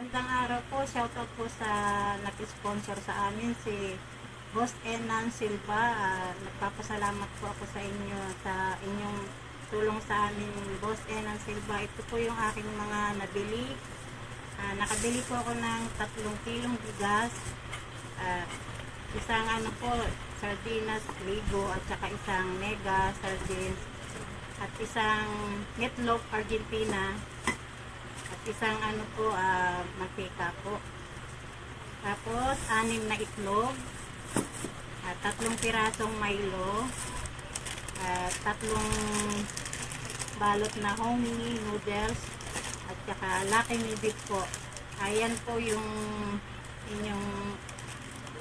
Gandang araw po, shoutout po sa nag-sponsor sa amin si Boss Enan Silva. Ah, nagpapasalamat po ako sa inyo sa inyong tulong sa amin, Boss Enan Silva. Ito po yung aking mga nabili. Ah, nakabili po ako ng tatlong kilong bigas. Ah, isang ano po, sardinas, ligo, at saka isang mega sardines, at isang meatloaf Argentina, isang ano po, ah, mantika po. Tapos, anim na itlog, at tatlong pirasong Milo, at tatlong balot na hominy noodles, at saka Me Beef po. Ayan po yung inyong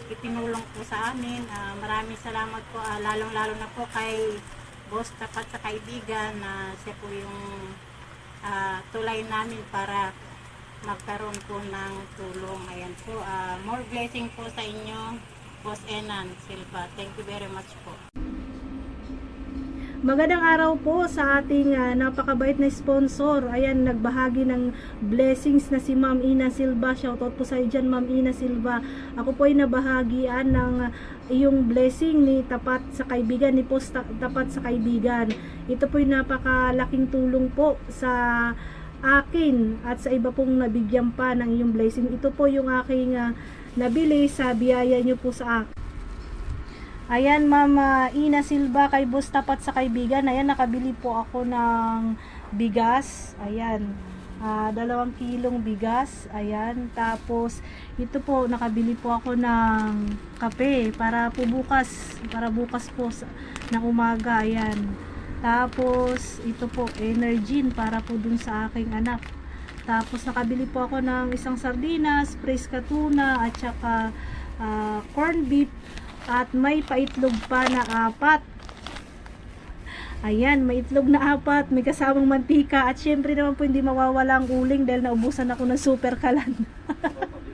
itinulong po sa amin. Ah, maraming salamat po, ah, lalong-lalo na po kay boss tapat sa kaibigan na siya po yung ah, tulay namin para magkaroon po ng tulong. Ayan po, ah, more blessing po sa inyo, Boss Enan Silva. Thank you very much po. Magandang araw po sa ating ah, napakabait na sponsor. Ayan, nagbahagi ng blessings na si Ma'am Ina Silva. Shoutout po sa iyo dyan, Ma'am Ina Silva. Ako po ay nabahagian ng ah, iyong blessing ni Tapat sa Kaibigan, ni Post Ta- Tapat sa Kaibigan. Ito po ay napakalaking tulong po sa akin at sa iba pong nabigyan pa ng iyong blessing. Ito po yung aking ah, nabili sa biyaya niyo po sa akin. Ayan, Mama Ina Silva kay Boss Tapat sa Kaibigan. Ayan, nakabili po ako ng bigas. Ayan, ah, dalawang kilong bigas. Ayan, tapos ito po, nakabili po ako ng kape para po bukas, para bukas po sa, ng umaga. Ayan. Tapos, ito po, Energin para po dun sa aking anak. Tapos, nakabili po ako ng isang sardinas, preska tuna, at saka ah, corned beef at may paitlog pa na apat. Ayan, may itlog na apat, may kasamang mantika at syempre naman po hindi mawawala ang uling dahil naubusan ako ng super kalan.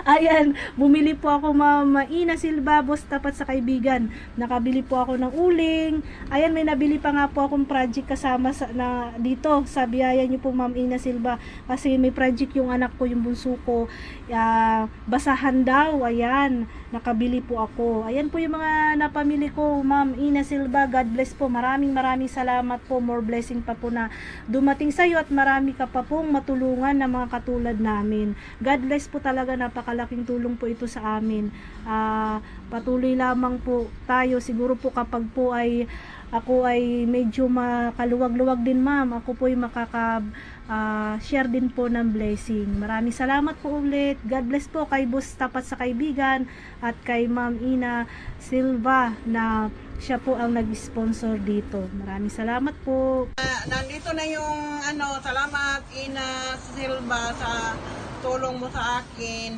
Ayan, bumili po ako Mama Ina Silva, boss tapat sa kaibigan. Nakabili po ako ng uling. Ayan, may nabili pa nga po akong project kasama sa, na dito sa biyaya niyo po Ma'am Ina Silva kasi may project yung anak ko, yung bunso ko. Ah, basahan daw, ayan. Nakabili po ako. Ayan po yung mga napamili ko, Ma'am Ina Silva. God bless po. Maraming maraming salamat po. More blessing pa po na dumating sa iyo at marami ka pa pong matulungan na mga katulad namin. God bless po talaga. Napakalaking tulong po ito sa amin. Ah, patuloy lamang po tayo. Siguro po kapag po ay ako ay medyo makaluwag-luwag din ma'am. Ako po ay makaka ah, share din po ng blessing. Maraming salamat po ulit. God bless po kay Boss Tapat sa Kaibigan at kay Ma'am Ina Silva na siya po ang nag-sponsor dito. Maraming salamat po. Ah, nandito na yung ano, salamat Ina Silva sa tulong mo sa akin.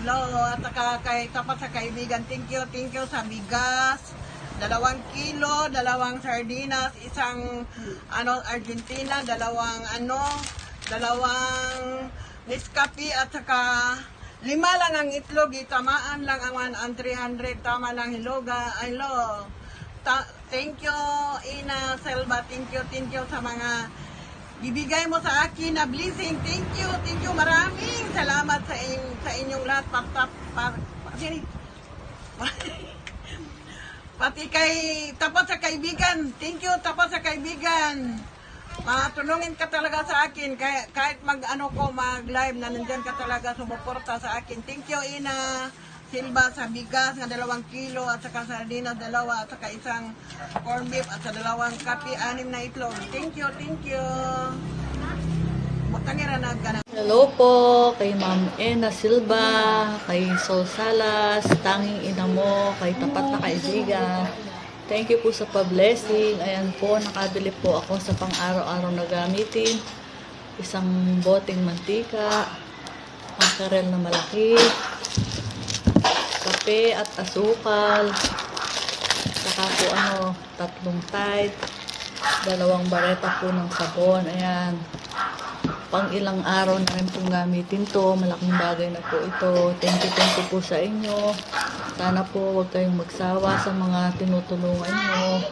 Hello, at saka kay tapat sa kaibigan, thank you, thank you sa bigas. Dalawang kilo, dalawang sardinas, isang ano Argentina, dalawang ano, dalawang Nescafe at saka lima lang ang itlog, itamaan lang ang 1 ang 300, tama lang hiloga. Hello. Ta- thank you, Ina Selva. Thank you, thank you sa mga bibigay mo sa akin na blessing. Thank you, thank you. Maraming salamat sa, in- sa inyong lahat. Pat, pat, pat, pat, sini. Pati kay tapat sa kaibigan. Thank you, tapat sa kaibigan. Matulungin ka talaga sa akin. Kahit, kahit mag ano ko, mag live na nandyan ka talaga sumuporta sa akin. Thank you, Ina. Silva sa bigas nga dalawang kilo at saka sardinas dalawa at saka isang corn beef at sa dalawang kape anim na itlog. Thank you, thank you. Hello po kay Ma'am Ena Silva, kay Sol Salas, tanging ina mo, kay tapat na kaibigan. Thank you po sa pa-blessing. Ayan po, nakabili po ako sa pang-araw-araw na gamitin. Isang boteng mantika, pangkarel na malaki, kape at asukal, saka po ano, tatlong tide, dalawang bareta po ng sabon. Ayan pang ilang araw na rin pong gamitin to. Malaking bagay na po ito. Thank you, thank you po sa inyo. Sana po huwag kayong magsawa sa mga tinutulungan nyo.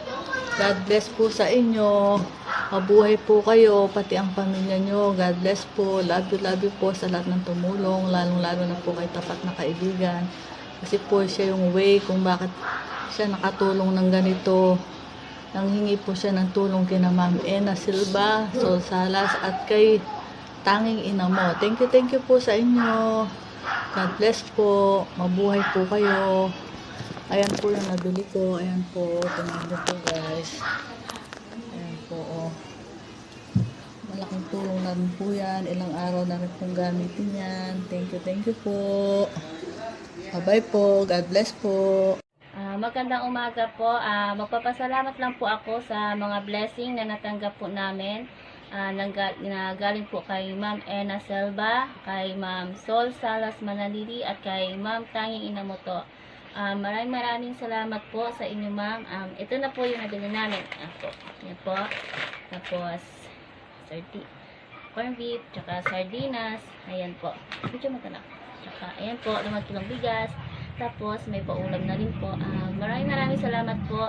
God bless po sa inyo. Mabuhay po kayo, pati ang pamilya nyo. God bless po. Love you, love you po sa lahat ng tumulong. Lalong-lalo na po kay tapat na kaibigan. Kasi po siya yung way kung bakit siya nakatulong ng ganito. Nanghingi po siya ng tulong kina Ma'am Ena Silva, Sol Salas, at kay Tanging Ina mo. Thank you, thank you po sa inyo. God bless po. Mabuhay po kayo. Ayan po yung nabili ko. Ayan po. Niyo po guys. Ayan po. Oh. Malaking tulong na rin po yan. Ilang araw na rin pong gamitin yan. Thank you, thank you po. Bye-bye po. God bless po. Ah, magandang umaga po. Ah, magpapasalamat lang po ako sa mga blessing na natanggap po namin. Ah, nangga- na galing po kay Ma'am Ena Selva, kay Ma'am Sol Salas Manalili, at kay Ma'am Tanging Inamoto. Ah, maraming maraming salamat po sa inyo, Ma'am. Um, ito na po yung nabili namin. Po. Yan po. Tapos, sardi corn beef, tsaka sardinas. Ayan po. Medyo mata na. Tsaka, ayan po, limang kilong bigas. Tapos, may paulam na rin po. Ah, maraming maraming salamat po.